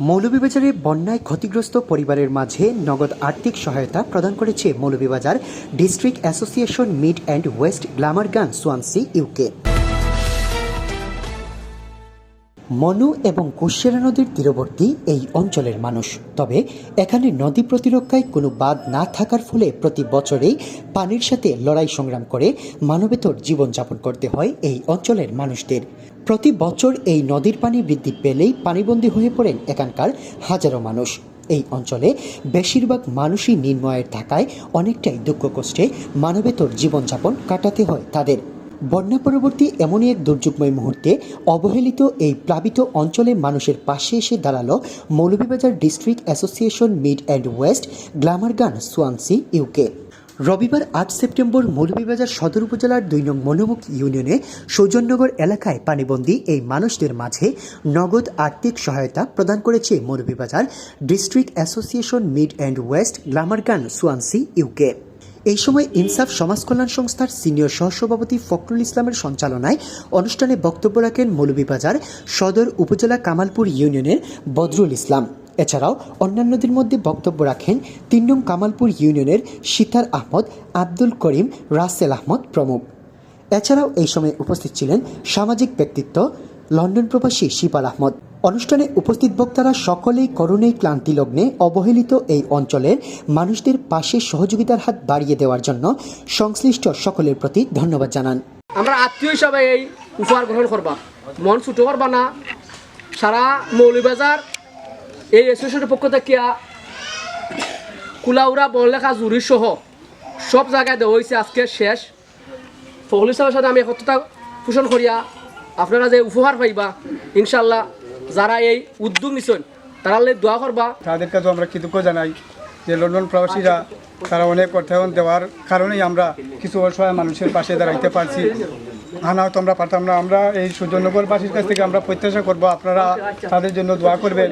মৌলভীবাজারে বন্যায় ক্ষতিগ্রস্ত পরিবারের মাঝে নগদ আর্থিক সহায়তা প্রদান করেছে Moulvibazar District Association Mid and West Glamorgan Swansea, UK. Manu এবং কুশিয়ারা নদীর তীরবর্তী এই অঞ্চলের মানুষ। তবে এখানে নদী প্রতিরক্ষায় কোনো বাদ না থাকার ফলে প্রতি বছরেই পানির সাথে লড়াই সংগ্রাম করে মানবেতর জীবনযাপন করতে হয় এই অঞ্চলের মানুষদের। প্রতি বছর এই নদীর পানি বৃদ্ধি পেলেই পানিবন্দী হয়ে পড়েন এখানকার হাজারো মানুষ। এই অঞ্চলে বেশিরভাগ মানুষই নির্ময়ের থাকায় অনেকটাই দুঃখ কষ্টে মানবেতর জীবনযাপন কাটাতে হয় তাদের। বন্যা পরবর্তী এমনই এক দুর্যোগময় মুহূর্তে অবহেলিত এই প্লাবিত অঞ্চলে মানুষের পাশে এসে দাঁড়াল Moulvibazar district association mid and west Glamorgan Swansea UK. রবিবার আট সেপ্টেম্বর মৌলভীবাজার সদর উপজেলার দুই নং মনোমুখ ইউনিয়নে সৌজন্যগর এলাকায় পানিবন্দী এই মানুষদের মাঝে নগদ আর্থিক সহায়তা প্রদান করেছে Moulvibazar district association mid and west Glamorgan Swansea, UK. এই সময় ইনসাফ সমাজ কল্যাণ সংস্থার সিনিয়র সহসভাপতি ফখরুল ইসলামের সঞ্চালনায় অনুষ্ঠানে বক্তব্য রাখেন মৌলভীবাজার সদর উপজেলা কামালপুর ইউনিয়নের বদরুল ইসলাম। এছাড়াও অন্যান্যদের মধ্যে বক্তব্য রাখেন তিন নং কামালপুর ইউনিয়নের সিতার আহমদ আব্দুল করিম রাসেল আহমদ প্রমুখ। এছাড়াও এই সময় উপস্থিত ছিলেন সামাজিক ব্যক্তিত্ব, লন্ডন প্রবাসী শিপাল আহমদ। অনুষ্ঠানে উপস্থিত বক্তারা সকলেই করোনায় ক্লান্তি লগ্নে অবহেলিত এই অঞ্চলের মানুষদের পাশে সহযোগিতার হাত বাড়িয়ে দেওয়ার জন্য সংশ্লিষ্ট সকলের প্রতি ধন্যবাদ জানান। আমরা আত্মীয় হিসাবে এই উপহার গ্রহণ করবা। মন ছুটো করবা না। সারা মৌলিবাজার এই অ্যাসোসিয়েশনের পক্ষ থেকে কুলাউরা বনলেখা জুরি সহ সব জায়গায় দেওয়া হয়েছে আজকে শেষ। ফখরুল ইসলামের সাথে আমি একত্রতা পোষণ করিয়া আপনারা যে উপহার পাইবা ইনশাল্লাহ যারা এই উদ্যোগ নিছেন তারা দোয়া করবা তাদের কাছে আমরা কৃতজ্ঞ জানাই যে লন্ডন প্রবাসীরা তারা অনেক অর্থায়ন দেওয়ার কারণেই আমরা কিছু অসহায় মানুষের পাশে দাঁড়াইতে পারছি। আনা হয়তো আমরা পারতাম না। আমরা এই সুজনগরবাসীর কাছ থেকে আমরা প্রত্যাশা করব আপনারা তাদের জন্য দোয়া করবেন।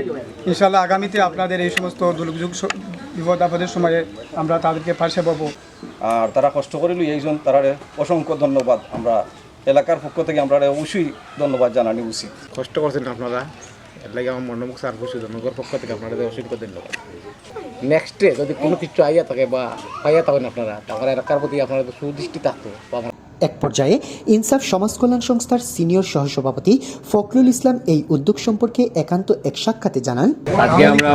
ইনশাল্লাহ আগামীতে আপনাদের এই সমস্ত দুর্যোগ বিপদ আপদের সময়ে আমরা তাদেরকে পাশে পাবো। আর তারা কষ্ট করিল এইজন তারা অসংখ্য ধন্যবাদ। আমরা এলাকার পক্ষ থেকে আমরা অবশ্যই ধন্যবাদ জানানি উচিত। কষ্ট করছেন আপনারা। এর লাগে আমার মনোমুখ সার বসে জনগর পক্ষ থেকে আপনাদের অসংখ্য ধন্যবাদ। নেক্সট ডে যদি কোনো কিছু আইয়া থাকে বা পাইয়া থাকেন আপনারা তাহলে এলাকার প্রতি আপনারা সুদৃষ্টি থাকতো এক পর্যায়ে ইনসাফ সমাজ কল্যাণ সংস্থার সিনিয়র সহসভাপতি ফখরুল ইসলাম এই উদ্যোগ সম্পর্কে একান্ত এক সাক্ষাতে জানান। আজকে আমরা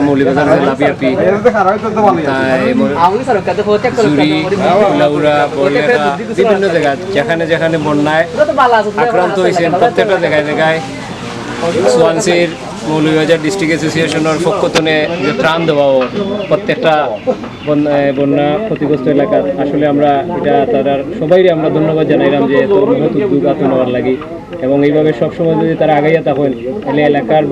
বিভিন্ন যেখানে যেখানে বন্যায় আক্রান্ত হয়েছেন প্রত্যেকটা জায়গায় জায়গায়। সোয়ানসির মৌলভীবাজার ডিস্ট্রিক্ট অ্যাসোসিয়েশনের পক্ষ থেকে যে ত্রাণ দেওয়া প্রত্যেকটা বন্যা ক্ষতিগ্রস্ত এলাকার, আসলে আমরা এটা তারা সবাই আমরা ধন্যবাদ জানাইলাম যে এত মহৎ উদ্যোগ হাতে নেওয়ার লাগি। এবং এইভাবে সবসময় যদি তারা আগাইয়া থাকেন, তাহলে এলাকার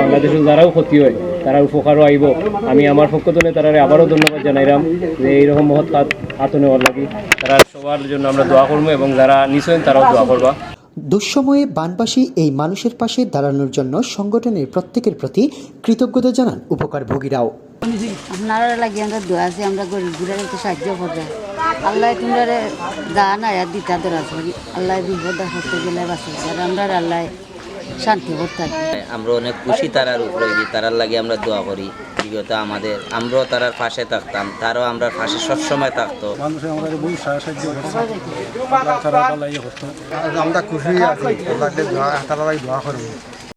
বাংলাদেশের যারাও ক্ষতি হয়, তারা উপকারও আইব। আমি আমার পক্ষ থেকে তারা আবারও ধন্যবাদ জানাইলাম যে এইরকম মহৎ হাত হাতে নেওয়ার লাগি। তারা সবার জন্য আমরা দোয়া করব এবং যারা নিশ্চয় তারাও দোয়া করবা। দুঃসময়ে বানবাসী এই মানুষের পাশে দাঁড়ানোর জন্য সংগঠনের প্রত্যেকের প্রতি কৃতজ্ঞতা জানান উপকারভোগীরাও। আপনারা লাগি আমরা দোয়া আমরা গরিব গুড়ার একটু সাহায্য করবে। আল্লাহ তোমরা দা না দিতা আল্লাহ বিপদ গেলে বাঁচে। আর আমরা আল্লাহ শান্তি করতে থাকি আমরা অনেক খুশি তারার উপরে যে তারার লাগে আমরা দোয়া করি। বিগত আমাদের আমরাও তারার পাশে থাকতাম তারও আমরা পাশে সবসময় থাকতো। আমরা খুশি আছি তারা দোয়া করব।